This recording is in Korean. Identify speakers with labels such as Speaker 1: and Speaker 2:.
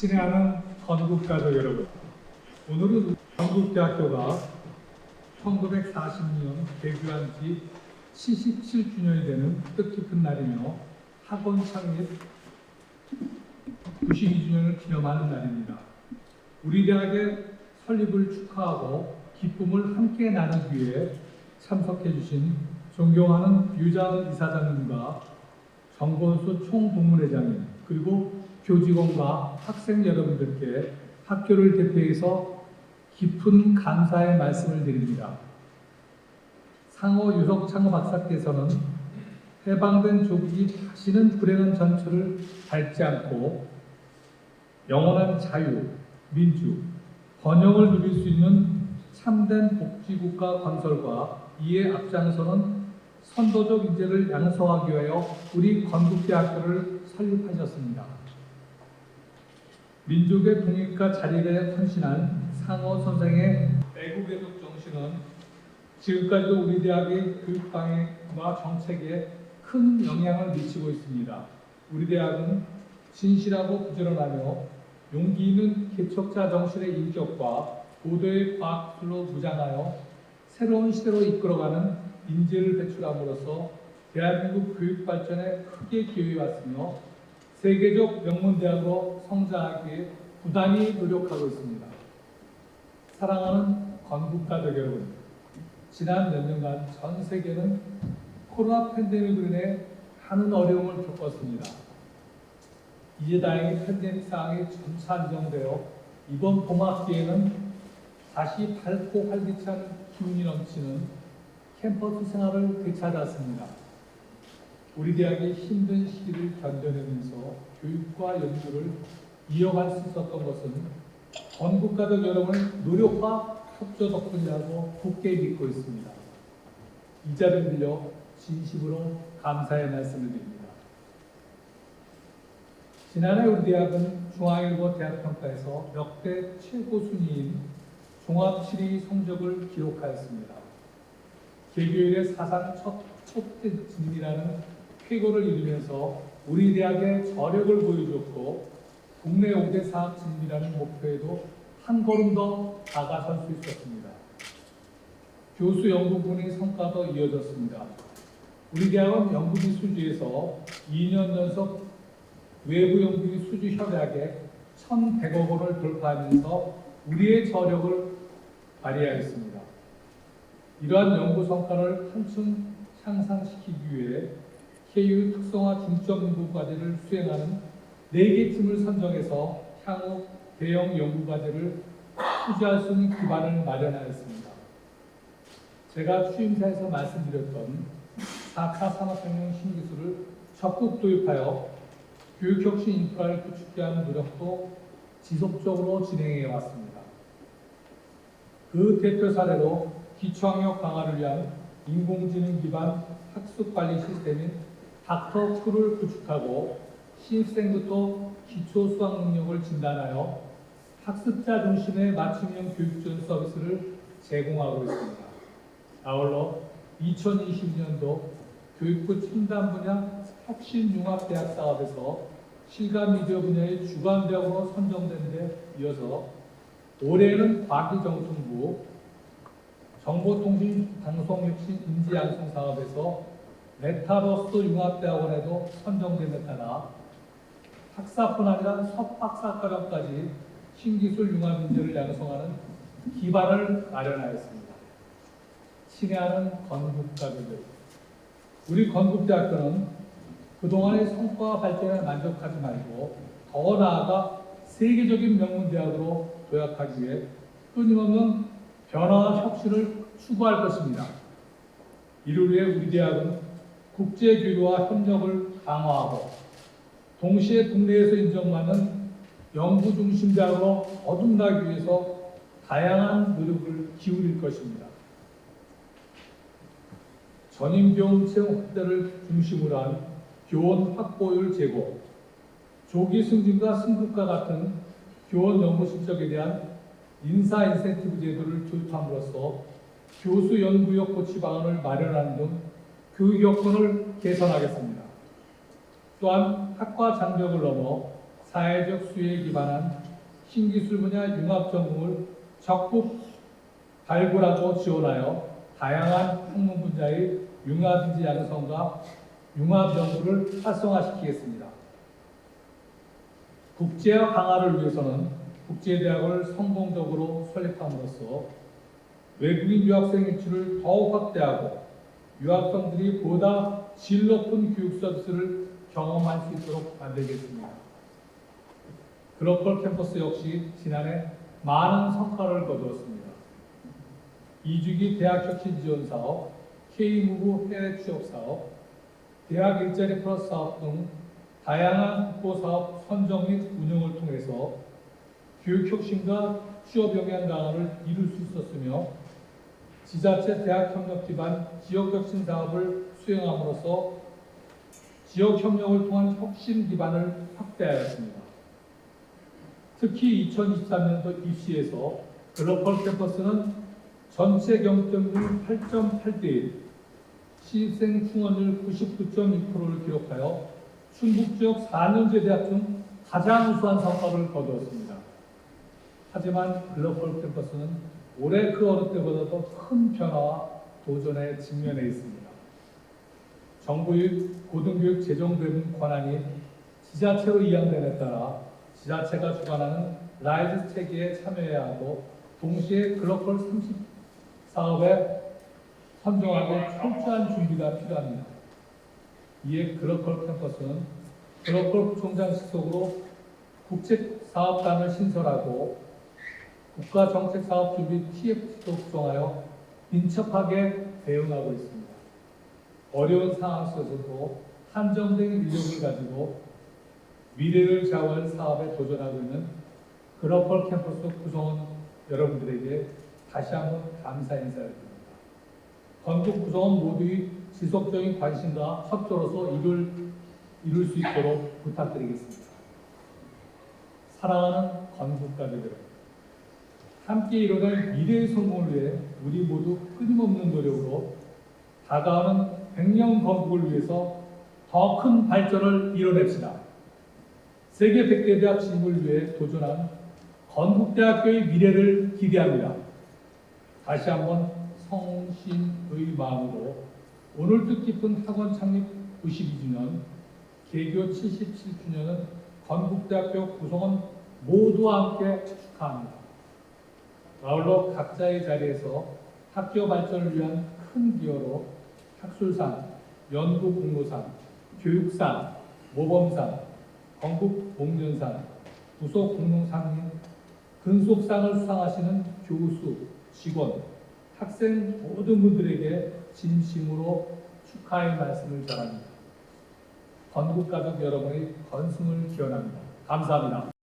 Speaker 1: 친애하는 건국 가족 여러분, 오늘은 건국대학교가 1940년 개교한 지 77주년이 되는 뜻깊은 날이며 학원 창립 92주년을 기념하는 날입니다. 우리 대학의 설립을 축하하고 기쁨을 함께 나누기 위해 참석해 주신 존경하는 유장 이사장님과 정권수 총동문회장님 그리고 교직원과 학생 여러분들께 학교를 대표해서 깊은 감사의 말씀을 드립니다. 상호 유석 창호 박사께서는 해방된 조국이 다시는 불행한 전철을 밟지 않고 영원한 자유, 민주, 번영을 누릴 수 있는 참된 복지국가 건설과 이에 앞장서는 선도적 인재를 양성하기 위하여 우리 건국대학교를 설립하셨습니다. 민족의 독립과 자립에 헌신한 상호 선생의 애국애국 정신은 지금까지도 우리 대학의 교육 방향과 정책에 큰 영향을 미치고 있습니다. 우리 대학은 진실하고 부지런하며 용기 있는 개척자 정신의 인격과 고도의 과학술로 무장하여 새로운 시대로 이끌어가는 인재를 배출함으로써 대한민국 교육 발전에 크게 기여해 왔으며 세계적 명문대학으로 성장하기 위해 부단히 노력하고 있습니다. 사랑하는 건국가족 여러분, 지난 몇 년간 전 세계는 코로나 팬데믹으로 인해 많은 어려움을 겪었습니다. 이제 다행히 팬데믹 상황이 점차 안정되어 이번 봄학기에는 다시 밝고 활기찬 기운이 넘치는 캠퍼스 생활을 되찾았습니다. 우리 대학의 힘든 시기를 견뎌내면서 교육과 연구를 이어갈 수 있었던 것은 건국가족 여러분의 노력과 협조 덕분이라고 굳게 믿고 있습니다. 이 자리를 빌려 진심으로 감사의 말씀을 드립니다. 지난해 우리 대학은 중앙일보 대학평가에서 역대 최고 순위인 종합 7위 성적을 기록하였습니다. 개교일의 사상 첫, 첫 진이라는 쾌거를 이루면서 우리 대학의 저력을 보여줬고 국내 5대 사학 진이라는 목표에도 한 걸음 더 다가설 수 있었습니다. 교수 연구분의 성과도 이어졌습니다. 우리 대학은 연구비 수주에서 2년 연속 외부 연구비 수주 협약에 1,100억 원을 돌파하면서 우리의 저력을 발휘하였습니다. 이러한 연구 성과를 한층 향상시키기 위해 KU 특성화 중점 연구 과제를 수행하는 4개 팀을 선정해서 향후 대형 연구 과제를 투자할 수 있는 기반을 마련하였습니다. 제가 취임사에서 말씀드렸던 4차 산업혁명 신기술을 적극 도입하여 교육혁신 인프라를 구축해 하는 노력도 지속적으로 진행해 왔습니다. 그 대표 사례로 기초학력 강화를 위한 인공지능 기반 학습 관리 시스템인 닥터 풀을 구축하고 신입생부터 기초 수학 능력을 진단하여 학습자 중심의 맞춤형 교육 지원 서비스를 제공하고 있습니다. 아울러 2022년도 교육부 첨단 분야 혁신 융합 대학 사업에서 실감 미디어 분야의 주간 대학으로 선정된 데 이어서 올해는 과기정통부 정보통신 방송혁신 인지양성 사업에서 메타버스 융합대학원에도 선정됨에 따라 학사뿐 아니라 석박사과정까지 신기술 융합 인재를 양성하는 기반을 마련하였습니다. 친애하는 건국가족들, 우리 건국대학교는 그동안의 성과와 발전에 만족하지 말고 더 나아가 세계적인 명문대학으로 도약하기 위해 끊임없는 변화와 혁신을 추구할 것입니다. 이를 위해 우리 대학은 국제교류와 협력을 강화하고 동시에 국내에서 인정받는 연구 중심 대학으로 거듭나기 위해서 다양한 노력을 기울일 것입니다. 전임 교원 채용 확대를 중심으로 한 교원 확보율 제고, 조기 승진과 승급과 같은 교원 연구 실적에 대한 인사 인센티브 제도를 도입함으로써 교수 연구력 고치 방안을 마련하는 등 교육 여건을 개선하겠습니다. 또한 학과 장벽을 넘어 사회적 수요에 기반한 신기술 분야 융합 전공을 적극 발굴하고 지원하여 다양한 학문 분야의 융합인재 양성과 융합 연구를 활성화시키겠습니다. 국제화 강화를 위해서는 국제대학을 성공적으로 설립함으로써 외국인 유학생 유치를 더욱 확대하고 유학생들이 보다 질 높은 교육 서비스를 경험할 수 있도록 만들겠습니다. 글로컬 캠퍼스 역시 지난해 많은 성과를 거두었습니다. 2주기 대학 혁신 지원 사업, K무브 해외 취업 사업, 대학 일자리 플러스 사업 등 다양한 국보 사업 선정 및 운영을 통해서 교육 혁신과 취업 영향 강화를 이룰 수 있었으며 지자체 대학 협력 기반 지역 혁신 사업을 수행함으로써 지역 협력을 통한 혁신 기반을 확대하였습니다. 특히 2023년도 입시에서 글로벌 캠퍼스는 전체 경점률 8.8대 1, 시생 충원율 99.2%를 기록하여 충북 지역 4년제 대학 중 가장 우수한 성과를 거두었습니다. 하지만 글로벌 캠퍼스는 올해 그 어느 때보다도 큰 변화와 도전에 직면해 있습니다. 정부의 고등교육 재정 대응 권한이 지자체로 이양됨에 따라 지자체가 주관하는 라이즈 체계에 참여해야 하고 동시에 글로벌 30 사업에 선정하고 철저한 준비가 필요합니다. 이에 글로컬 캠퍼스는 글로컬 부총장식 속으로 국책사업단을 신설하고 국가정책사업준비 TF도 구성하여 민첩하게 대응하고 있습니다. 어려운 상황 속에서도 한정된 인력을 가지고 미래를 좌우할 사업에 도전하고 있는 글로컬 캠퍼스 구성원 여러분들에게 다시 한번 감사 인사를 드립니다. 건국 구성원 모두의 지속적인 관심과 협조로서 이룰, 이룰 수 있도록 부탁드리겠습니다. 사랑하는 건국가족들, 함께 이뤄낼 미래의 성공을 위해 우리 모두 끊임없는 노력으로 다가오는 100년 건국을 위해서 더 큰 발전을 이뤄냅시다. 세계 100대 대학 진입을 위해 도전한 건국대학교의 미래를 기대합니다. 다시 한번 성신의 마음으로 오늘 뜻깊은 학원 창립 92주년, 개교 77주년은 건국대학교 구성원 모두와 함께 축하합니다. 아울러 각자의 자리에서 학교 발전을 위한 큰 기여로 학술상, 연구 공로상, 교육상, 모범상, 건국 공연상, 부속 공동상 및 근속상을 수상하시는 교수, 직원, 학생 모든 분들에게 진심으로 축하의 말씀을 전합니다. 건국 가족 여러분의 건승을 기원합니다. 감사합니다.